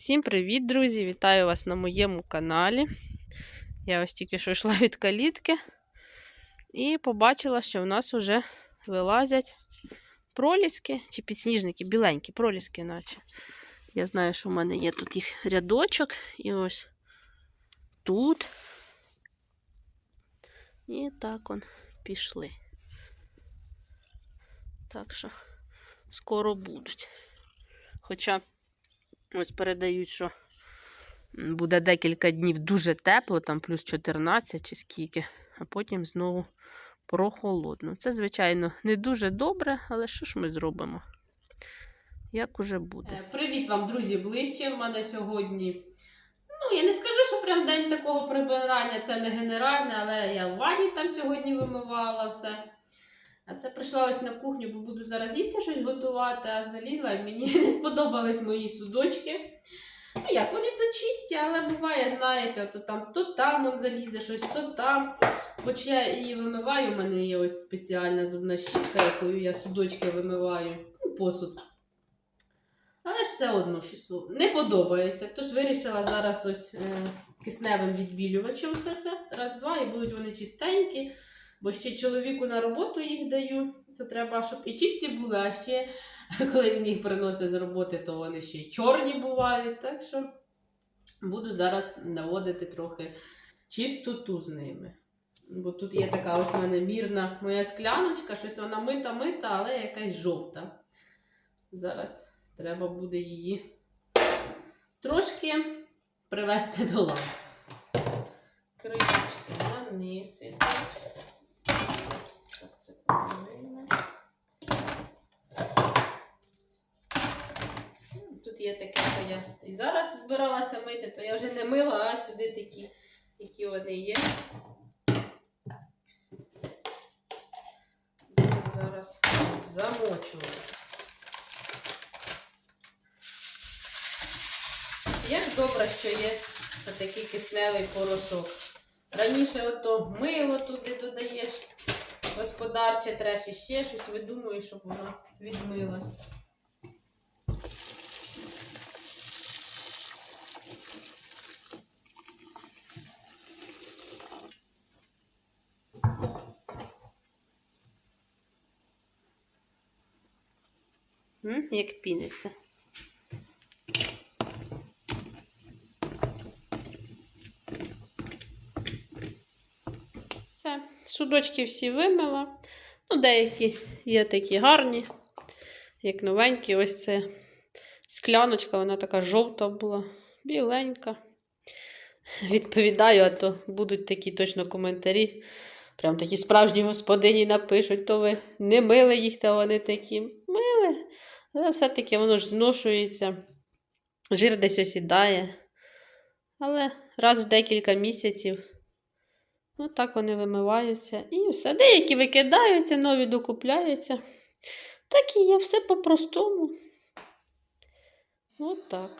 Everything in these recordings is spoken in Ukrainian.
Всім привіт, друзі! Вітаю вас на моєму каналі. Я ось тільки що йшла від калітки і побачила, що в нас вже вилазять проліски чи підсніжники, біленькі проліски, наче. Я знаю, що в мене є тут їх рядочок, і ось тут. І так он пішли. Так що скоро будуть. Хоча ось передають, що буде декілька днів дуже тепло, там плюс 14 чи скільки, а потім знову прохолодно. Це, звичайно, не дуже добре, але що ж ми зробимо? Як уже буде? Е, Привіт вам, друзі, ближче. В мене сьогодні. Ну, я не скажу, що прям день такого прибирання це не генеральне, але я в ванні там сьогодні вимивала все. А це прийшла ось на кухню, бо буду зараз їсти щось готувати, а залізла мені не сподобались мої судочки. Ну як, вони то чисті, але буває, знаєте, то там то там он залізе щось, то там. Хоч я її вимиваю, у мене є ось спеціальна зубна щітка, якою я судочки вимиваю, ну, посуд. Але ж все одно щось не подобається. Тож вирішила зараз ось е, кисневим відбілювачем все це. Раз-два, і будуть вони чистенькі. Бо ще чоловіку на роботу їх даю. То треба, щоб і чисті були, а ще коли він їх приносить з роботи, то вони ще й чорні бувають. Так що буду зараз наводити трохи чистоту з ними. Бо тут є така ось в мене мірна моя скляночка, щось вона мита-мита, але якась жовта. Зараз треба буде її трошки привести до ладу. Кришечки на низ ідуть. Так, це покриваємо. Тут є таке, що я і зараз збиралася мити, то я вже не мила, а сюди такі, які вони є. Буду зараз замочувати. Як добре, що є такий кисневий порошок. Раніше ото мило туди додаєш, господарче треш і ще щось видумуєш, щоб воно відмилось. Як піниться. Все, судочки всі вимила. Ну, деякі є такі гарні, як новенькі. Ось це скляночка, вона така жовта була, біленька. Відповідаю, а то будуть такі точно коментарі. Прям такі справжні господині напишуть, то ви не мили їх, та вони такі мили. Але все-таки воно ж зношується, жир десь осідає. Але раз в декілька місяців. Ну, так вони вимиваються. І все. Деякі викидаються, нові докупляються. Так і є, все по-простому. От так.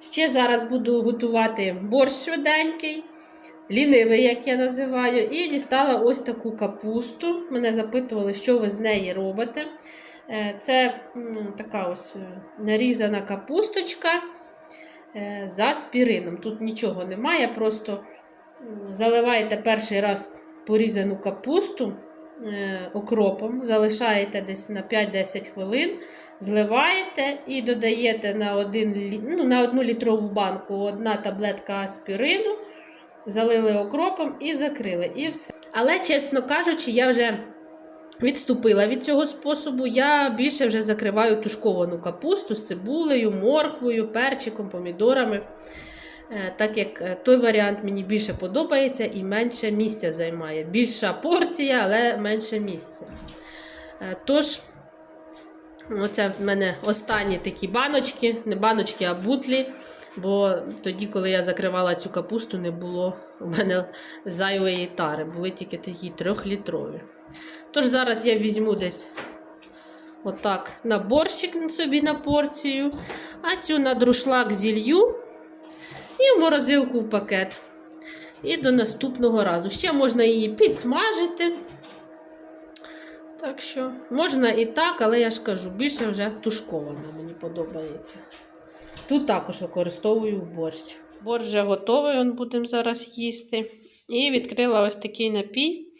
Ще зараз буду готувати борщ швиденький, лінивий, як я називаю, і дістала ось таку капусту. Мене запитували, що ви з неї робите. Е, Це така ось е, нарізана капусточка е, за спірином. Тут нічого немає, просто заливаєте перший раз порізану капусту е, окропом, залишаєте десь на 5-10 хвилин, зливаєте і додаєте на, один, ну, на одну літрову банку одна таблетка аспірину, залили окропом і закрили. І все. Але, чесно кажучи, я вже відступила від цього способу. Я більше вже закриваю тушковану капусту з цибулею, морквою, перчиком, помідорами. Е, Так як е, той варіант мені більше подобається і менше місця займає. Більша порція, але менше місця. Е, Тож, оце в мене останні такі баночки, не баночки, а бутлі. Бо тоді, коли я закривала цю капусту, не було у мене зайвої тари, були тільки такі трьохлітрові. Тож зараз я візьму десь отак на борщик собі на порцію, а цю на друшлак зілью і в морозилку в пакет. І до наступного разу. Ще можна її підсмажити. Так що можна і так, але я ж кажу, більше вже тушкована мені подобається. Тут також використовую борщ. Борщ вже готовий, будемо зараз їсти. І відкрила ось такий напій.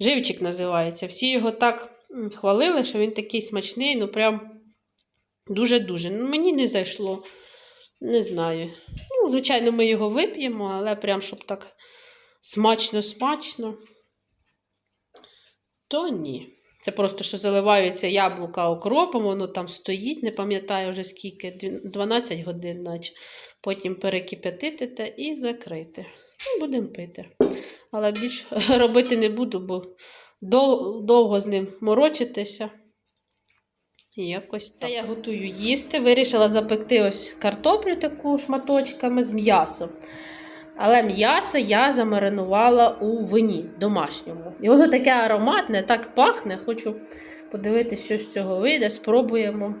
Живчик називається. Всі його так хвалили, що він такий смачний, ну прям дуже-дуже. Ну, мені не зайшло. Не знаю. Ну, звичайно, ми його вип'ємо, але прям щоб так смачно-смачно. То ні. Це просто що заливаються яблука окропом, воно там стоїть, не пам'ятаю вже скільки, 12 годин, наче. Потім перекип'ятити те і закрити. Ну, будемо пити. Але більш робити не буду, бо довго з ним морочитися. Якось це я готую їсти. Вирішила запекти ось картоплю таку шматочками з м'ясом. Але м'ясо я замаринувала у вині домашньому. І воно таке ароматне, так пахне. Хочу подивитися, що з цього вийде, спробуємо.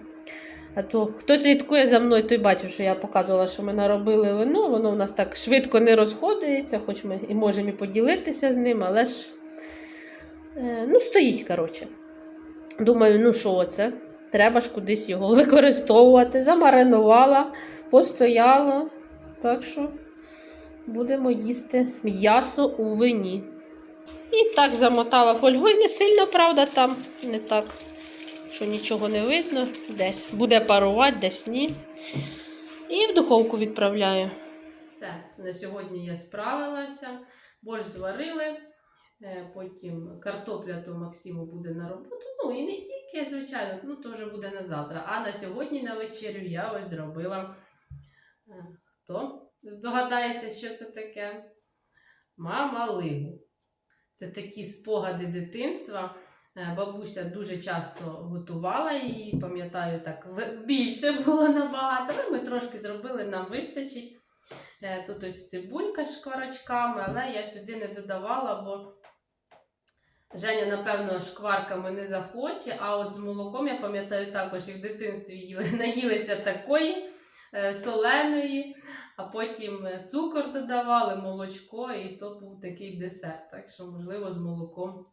А то хто слідкує за мною, той бачив, що я показувала, що ми наробили вино. Воно в нас так швидко не розходується, хоч ми і можемо і поділитися з ним, але ж е, ну, стоїть, коротше. Думаю, ну що це? Треба ж кудись його використовувати. Замаринувала, постояло. Так що будемо їсти м'ясо у вині. І так замотала фольгою. Не сильно, правда, там не так, що нічого не видно. Десь буде парувати, десь ні. І в духовку відправляю. Все, на сьогодні я справилася. Борщ зварили. Е, Потім картопля то Максиму буде на роботу. Ну і не тільки, звичайно, ну то буде на завтра. А на сьогодні на вечерю я ось зробила. е, Хто здогадається, що це таке? Мама Лигу. Це такі спогади дитинства. Е, Бабуся дуже часто готувала її, пам'ятаю, так більше було набагато. Але ми трошки зробили, нам вистачить. Тут ось цибулька з шкварочками, але я сюди не додавала, бо Женя, напевно, шкварками не захоче. А от з молоком, я пам'ятаю, також і в дитинстві їли, наїлися такої е, соленої, а потім е, цукор додавали, молочко, і то був такий десерт. Так що, можливо, з молоком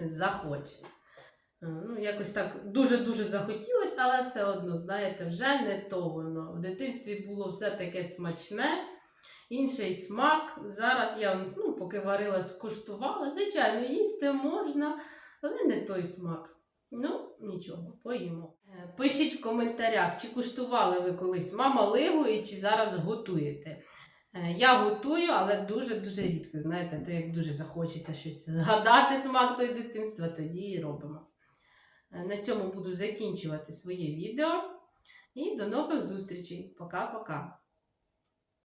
захоче. Е, Ну, якось так дуже-дуже захотілося, але все одно, знаєте, вже не то воно. В дитинстві було все таке смачне, інший смак. Зараз я, ну, поки варила, скуштувала. Звичайно, їсти можна, але не той смак. Ну, нічого, поїмо. Е, Пишіть в коментарях, чи куштували ви колись мамалигу і чи зараз готуєте. Е, Я готую, але дуже-дуже рідко. Знаєте, то як дуже захочеться щось згадати смак той дитинства, тоді і робимо. Е, На цьому буду закінчувати своє відео. І до нових зустрічей. Пока-пока.